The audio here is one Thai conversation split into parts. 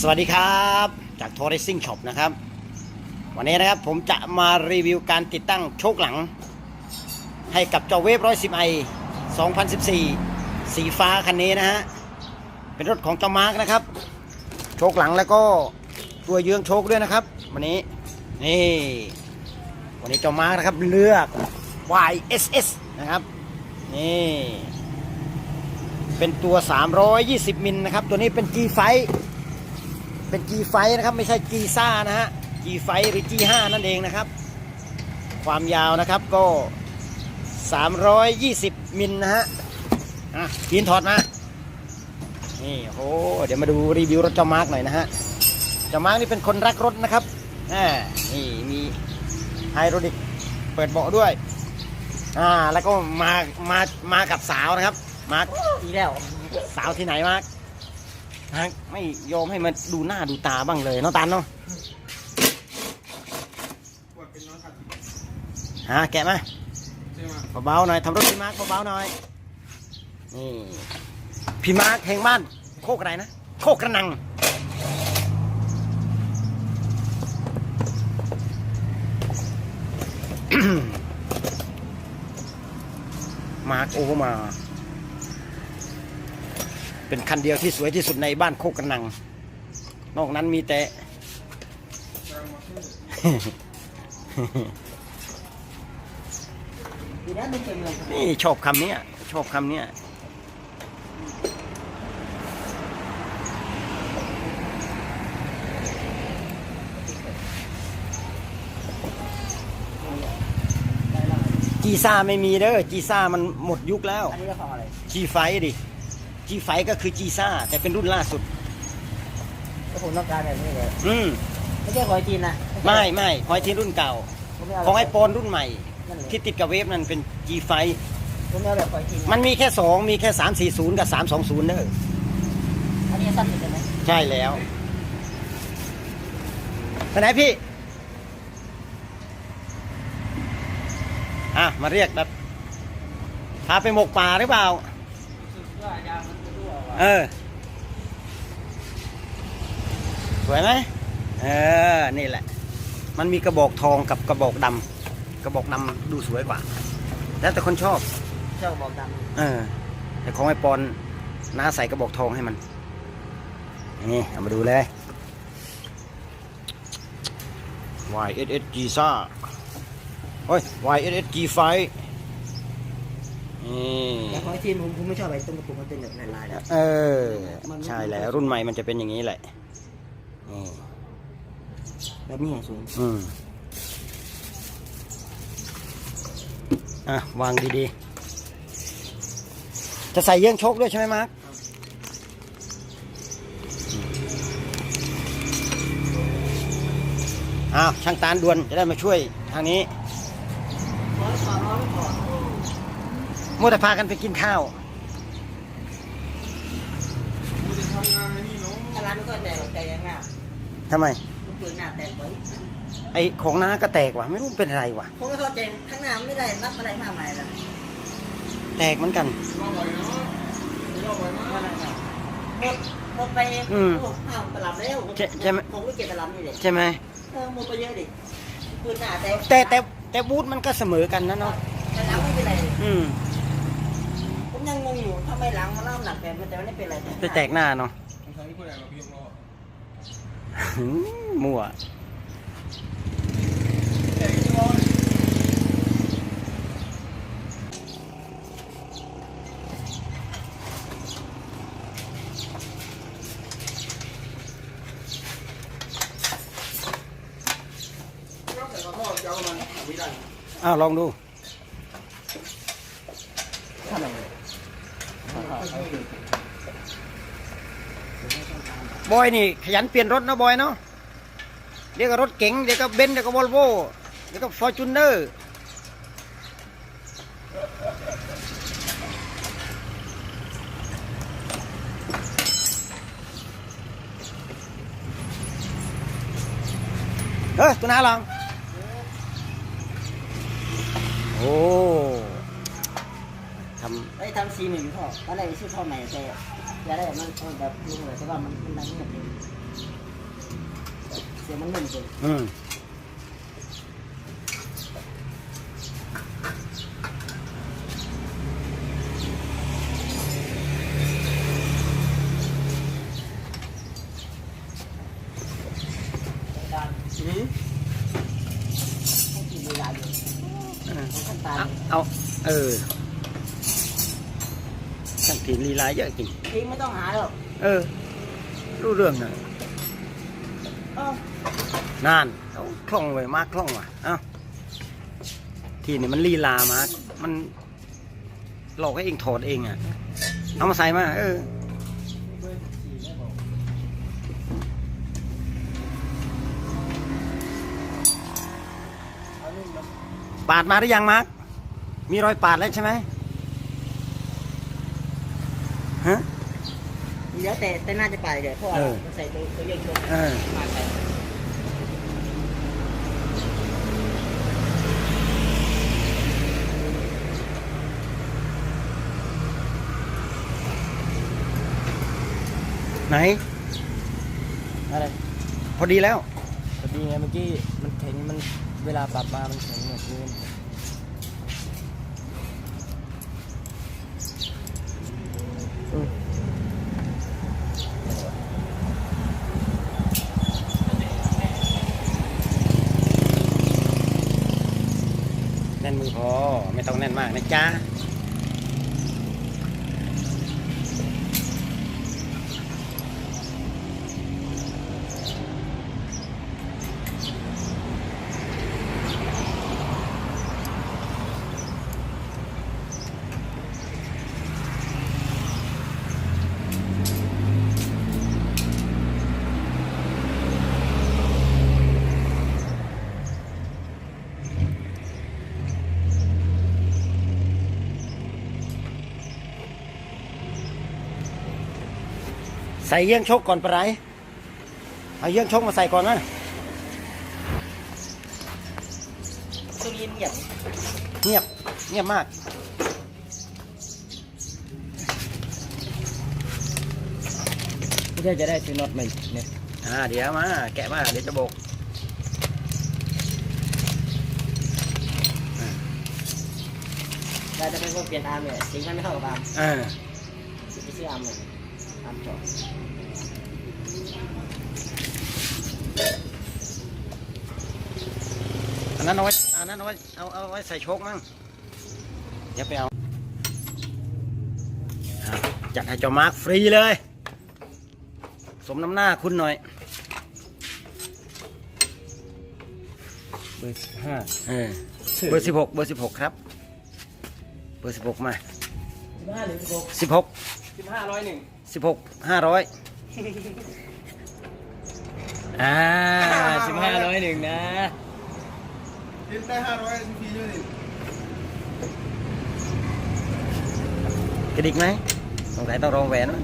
สวัสดีครับจากทัวริซิ่งช็อปนะครับ วันนี้นะครับผมจะมารีวิวการติดตั้งโชคหลัง ให้กับเจ้าเวฟร้อยสิบไอ2014สีฟ้าคันนี้นะฮะ เป็นรถของเจ้ามาร์กนะครับ โชคหลังแล้วก็ตัวเยื้องโชคด้วยนะครับ วันนี้นี่ วันนี้เจ้ามาร์กนะครับเลือก YSS นะครับ นี่เป็นตัว 320 มิลนะครับ ตัวนี้เป็น G ไฟ เป็น G ไฟนะครับไม่ใช่ G ซ่านะฮะ G ไฟหรือ G5 นั่นเองนะครับ ความยาวนะครับก็ 320 มิลนะฮะอะพีนถอดมา นี่โอ้เดี๋ยวมาดูรีวิวรถเจ้ามาร์กหน่อยนะฮะ เจ้ามาร์กนี่เป็นคนรักรถนะครับอ่านี่มีไฮโดรลิกเปิดเบาะด้วย อ่า แล้วก็มา มา มากับสาวนะครับ มาร์กอีกแล้ว สาวที่ไหนมาร์ก มาร์กไม่ยอมให้มันดูหน้าดูตาบ้างเลยน้องตันเนาะฮะแกะมาเบาๆหน่อยทำรถพี่มาร์กเบาๆหน่อยนี่พี่มาร์กแห่งบ้าน โคกอะไรนะ โคกกระนังมาร์กโอเวอร์มา เป็นคันเดียวที่สวยที่สุดในบ้านโคกกระนัง นอกนั้นมีแต่อีกแล้วไม่เต็มเลยนี่ชอบคำเนี้ยชอบคำเนี้ยจีซ่าไม่มีเด้อจีซ่ามันหมดยุคแล้ว อันนี้จะของอะไรจีไฟดิ จีไฟก็คือจีซ่าแต่เป็นรุ่นล่าสุด ก็ผมต้องการแบบนี้เลยอืมไม่ใช่ของจีนนะไม่ไม่พอยทีรุ่นเก่า ผมม่เาของไอโฟนรุ่นใหม่ นั่นเลยที่ติดกับเวฟนั่นเป็น G5 ผมไม่เอาแบบของจีนนะมันมีแค่สองมีแค่340กับ320เด้ออันนี้สั้นสุดเลยไหมใช่แล้วไปไหนพี่ อะ มาเรียกแบบพาไปหมกป่าหรือเปล่า เออ สวยไหมเออ นี่แหละ มันมีกระบอกทองกับกระบอกดำกระบอกดำดูสวยกว่า แล้วแต่คนชอบเจ้าบอกดเออ แต่ของไอปอนน้าใส่กระบอกทองให้มัน นี่เอามาดูเลย YSS G ซ่าโอ้ย YSS G ไฟ นี่ำแต่ของจีนผมผมไม่ชอบไอ้ตรงกระปุกมันเป็นแบบลายๆนะเออ ใช่แล้วรุ่นใหม่มันจะเป็นอย่างนี้แหละนี่แบบนี้ไงสวยอืมอะ วางดีๆ จะใส่เยื่องโชคด้วยใช่ไหมมาร์คอ้าวช่างตาลด่วนจะได้มาช่วยทางนี้ ร้อยสองร้อยก่อน มัวแต่พากันไปกินข้าวถ้าร้านมันก็แตกแต่ยังไงทำไมมันปืนหน้าแตกไว้ไอของน้าก็แตกว่ะไม่รู้เป็นอะไรว่ะผมก็เข้าใจข้างหน้าไม่ได้รับอะไรมากมายเลยแตกเหมือนกันหมดหมดไปอืมหกห้าตลับแล้วใช่ใช่ไหมผมก็เก็บตลับนี่เลยใช่ไหมเออหมดไปเยอะดิปืนหน้าแตกแต่แต่แต่บูธมันก็เสมอกันนะเนาะแต่หลังไม่เป็นไรเลยอืมผมยังงงอยู่ทำไมหลังมันเล่าหนักแบบนี้แต่ว่าไม่เป็นไรไปแตกหน้าเนาะหืมมั่วอ้าวลองดู บอยนี่ขยันเปลี่ยนรถนะบอยเนาะเดี๋ยวก็รถเก๋งเดี๋ยวก็เบนซ์เดี๋ยวก็วอลโว่เดี๋ยวก็ฟอร์จูเนอร์เฮ้ยตัวน้าลองโอ้ ไอ้ทำซีหนึ่งท่อตอนแรกชื่อท่อใหม่แต่อยากได้แบบมันแบบดูเลยแต่ว่ามันมันดังเงียบเลยเสียงมันนุ่มเกินอืมการอืมให้กินเวลาอยู่เออขั้นตอนเอาเอา เออช่างถีลีลาเยอะจริงจริงไม่ต้องหาหรอกเออ รู้เรื่องนะเออนานเขาคล่องไว้มากคล่องว่ะเอ้าทีนี่มันลีลามามันหลอกให้เองถอดเองอะ เอามาใส่มา เออ ปาดมาหรือยังมาร์คมีรอยปาดแล้วใช่ไหม ฮะเดี๋ยวแต่แต่น่าจะไปเดี๋ยวเพราะว่าเออมันใส่ตัวตัวเย็นตัวเออมาใส่ไหน อะไรพอดีแล้วพอดีไงเมื่อกี้มันแข็งมันเวลาปรับมา มันแข็งเนี่ยคื แน่นมือพอไม่ต้องแน่นมากนะจ๊ะ ส่เยี่ยงชกก่อนปะไรเอาเยี่ยงชกมาใส่ก่อนนะตัวเย็นเงียบเงียบเงียบมาก ไม่ใช่จะได้ซื้อน็อตใหม่เนี่ยอ่าเดี๋ยวมาแกะมาเดี๋ยวจะโบกเราจะเป็นคนเปลี่ยนอาร์มเนี่ยจริงมันไม่เข้ากับอาร์มอ่า ไปซื้ออาร์มเลย อาร์มจอดอันนั้นเอาไว้อันนั้นเอาไว้เอาเอาไว้ใส่โชคมั่งเดี๋ยวไปเอาอะจัดให้เจ้ามาร์คฟรีเลย สมน้ำหน้าคุณหน่อยเบอร์สิบห้าเออเบอร์สิบหกเบอร์สิบหกครับ เบอร์สิบหกมาสิบห้าหรือสิบหกสิบหกสิบห้าร้อยหนึ่ง สิบหกห้าร้อยอ่าสิบห้าร้อยหนึ่งนะติดได้ห้าร้อยฟรีด้วยนี่กระดิกไหมสงสัยต้องรองแหวนวะ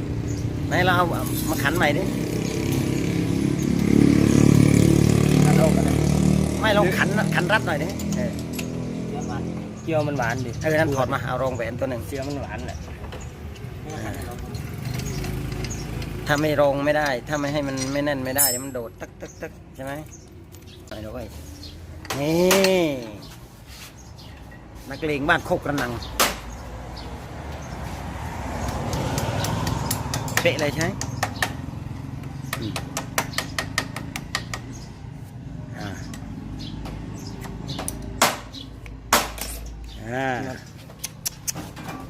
ไหนเราเอามาขันใหม่ดิขันออกกันนะไม่ลองขันขันรัดหน่อยดิเออเดี๋ยวมาเกียวมันหวานดิเออนั่นถอดมาเอารองแหวนตัวหนึ่งเกียวมันหวานแหละ ไม่ต้องขัดเรา ถ้าไม่รองไม่ได้ ถ้าไม่ให้มันไม่แน่นไม่ได้เดี๋ยวมันโดดตึกตึกตึกใช่ไหมไปดูไว้นี่นักเลงบ้านโคกกระนังเป๊ะเลยใช่ไหมอืมอ่าอ่า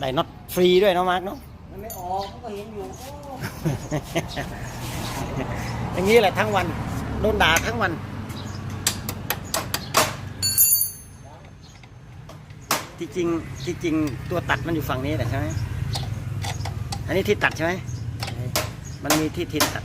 ได้น็อตฟรีด้วยเนาะมาร์กเนาะมันไม่ออกเขาก็เห็นอยู่โอย่างนี้แหละทั้งวันโดนด่าทั้งวันที่จริงที่จริงตัวตัดมันอยู่ฝั่งนี้แหละใช่ไหมอันนี้ที่ตัดใช่ไหมมันมีที่ที่ตัด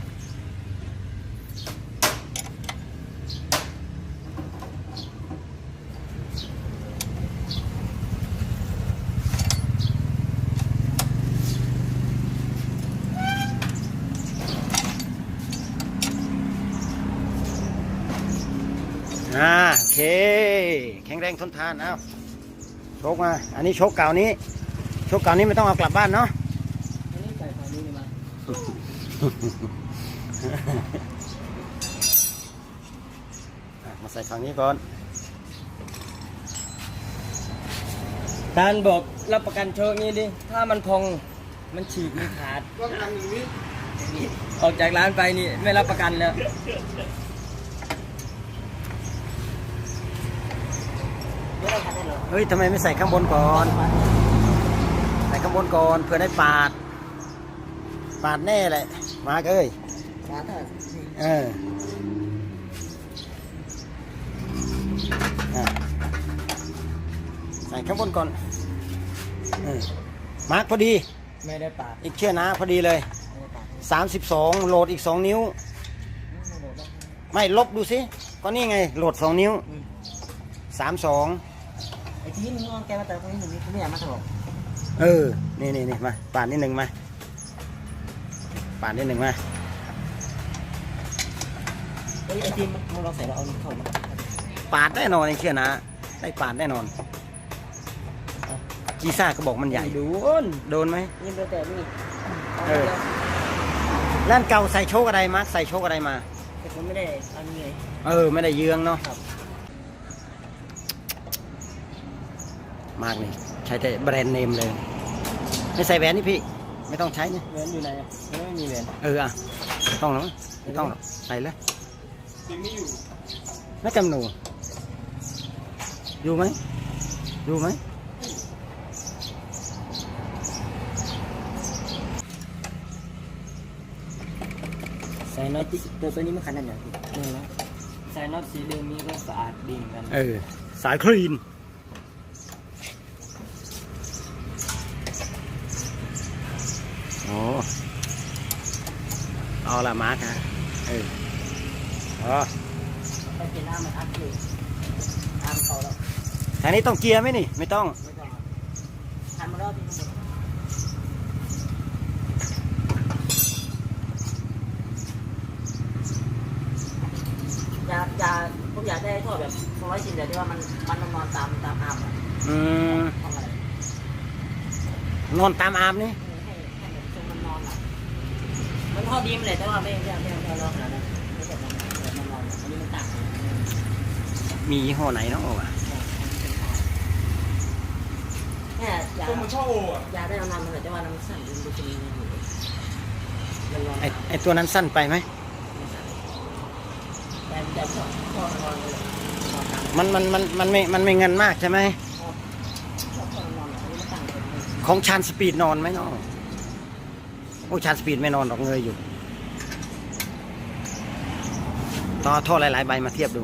อ่าโอ เค แข็งแรงทนทานเอาโชคมา อันนี้โชคเก่านี้ โชคเก่านี้ไม่ต้องเอากลับบ้านเนาะอันนี้ใส่ฝั่งนี้นี่มามาใส่ฝั่งนี้ก่อนตาลบอกรับประกันโชคนี้ดิ ถ้ามันพอง มันฉีกมันขาดก็กำลังอยู่นี่ออกจากร้านไปนี่ไม่รับประกันแล้ว ไม่ได้คันได้หรอ เฮ้ยทำไมไม่ใส่ข้างบนก่อน ใส่ข้างบนก่อนเพื่อได้ปาด ปาดแน่แหละ มาร์กเอ้ยสาธุเอออะใส่ข้างบนก่อนเออมาร์กพอดี ไม่ได้ปาด อีกเชื่อนะพอดีเลย 32 โหลดอีก 2 นิ้ว ไม่ลบดูสิ ก็นี่ไง โหลด 2 นิ้ว 32 ไอ้ที่มึงเอาแกมาแต่คนนี้หนึ่งนี่ไม่อยากมาตลกเออ นี่นี่นี่มาปาดนิดหนึ่งมาปาดนิดหนึ่งมาไอ้ไอ้ที่มึงลองใส่แล้วเอาเข้ามาปาดแน่นอนไอ้เชื่อนะ ได้ปาดแน่นอน กีซ่าก็บอกมันใหญ่โดนโดนไหมนี่เป็นแต่นี่เออแล่นเก่าใส่โชคอะไรมาร์คใส่โชคอะไรมาแต่ผมไม่ได้เอานี่เลยเออ ไม่ได้เยืองเนาะ ครับ มากนี่ใช้แต่แบรนด์เนมเลย ไม่ใส่แหวนนี่พี่ ไม่ต้องใช้เนี่ยเวนอยู่ไหนอะไม่มีเวนเอออะไม่ต้องหรอกไม่ต้องหรอกใส่เลยจริงไม่อยู่ไม่จำหนูอยู่ไหมอยู่ไหมใส่น็อตตัวตัวนี้มันคันนั่นอย่างนี่นะใส่น็อตสีเหลืองนี้ก็สะอาดดีเหมือนกัน เออ สายคลีน เอาละมาร์คฮะเอออ๋อแต่เป็นหน้ามันอัดอยู่ตามเขาแล้วทางนี้ต้องเกียร์ไหมนี่ ไม่ต้องไม่ต้องทำมาแล้วที่ทั้งหมดอยากอยากผมอยากได้ท่อแบบสองร้อยสิบแบบที่ว่ามันมันนอนตามตามอาร์มอะอืมทำอะไรนอนตามอาบนี่ ให้ให้แบบทรงมันนอนอะ มันท่อดีมเลยแต่ว่าไม่ไม่ไม่ไม่รอขนานั้นไม่แบบมันแบบมันนอนอันนี้มันต่างกันมียี่ห้อไหนเนาะวะเนี่ยอยาตัวมันชอบโออะยาได้นานมันแต่ว่ามันสั่นดูจะมีอยู่มันไอไอตัวนั้นสั้นไปไหมมันมันมันมันไม่ มันไม่เงินมากใช่ไหมของชานสปีดนอนไหมเนาะ โอ้ชานสปีดไม่นอนหรอกเงยอยู่ต่อท่อหลายๆใบมาเทียบดู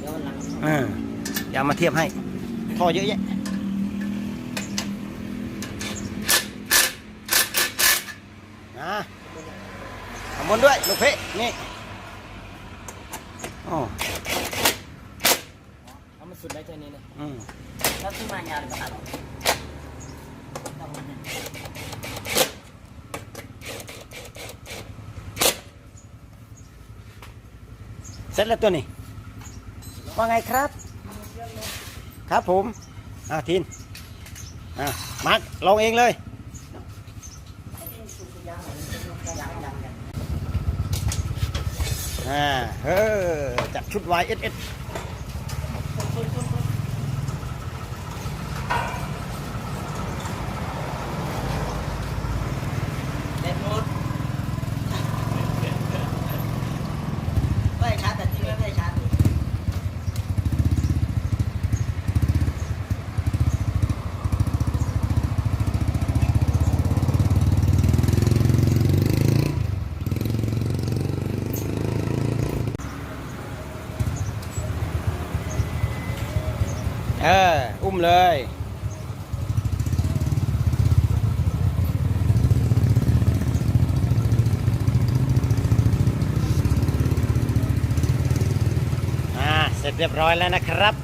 เดี๋ยววันหลังเออเดี๋ยวเอามาเทียบให้ท่อเยอะแยะนะขบวนด้วยลูกเพชรนี่อ๋อเอามันสุดได้แค่นี้เลยอืมแล้วที่มายาวเลยก็ตัดต้องมันเนี่ยเสร็จแล้วตัวนี้ ว่าไงครับ ครับผมอ่าทินอ่ามาร์คลองเองเลย อ่าเออจัดชุดวายเด็ดรถไม่ได้ชาร์จแต่ที่ไม่ได้ชาร์จเลย เออ อุ้ม เลย อ่า เสร็จเรียบร้อยแล้วนะครับ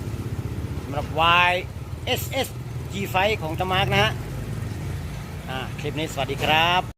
สำหรับ YSS G5 ของตะมาร์กนะฮะ อ่า คลิปนี้สวัสดีครับ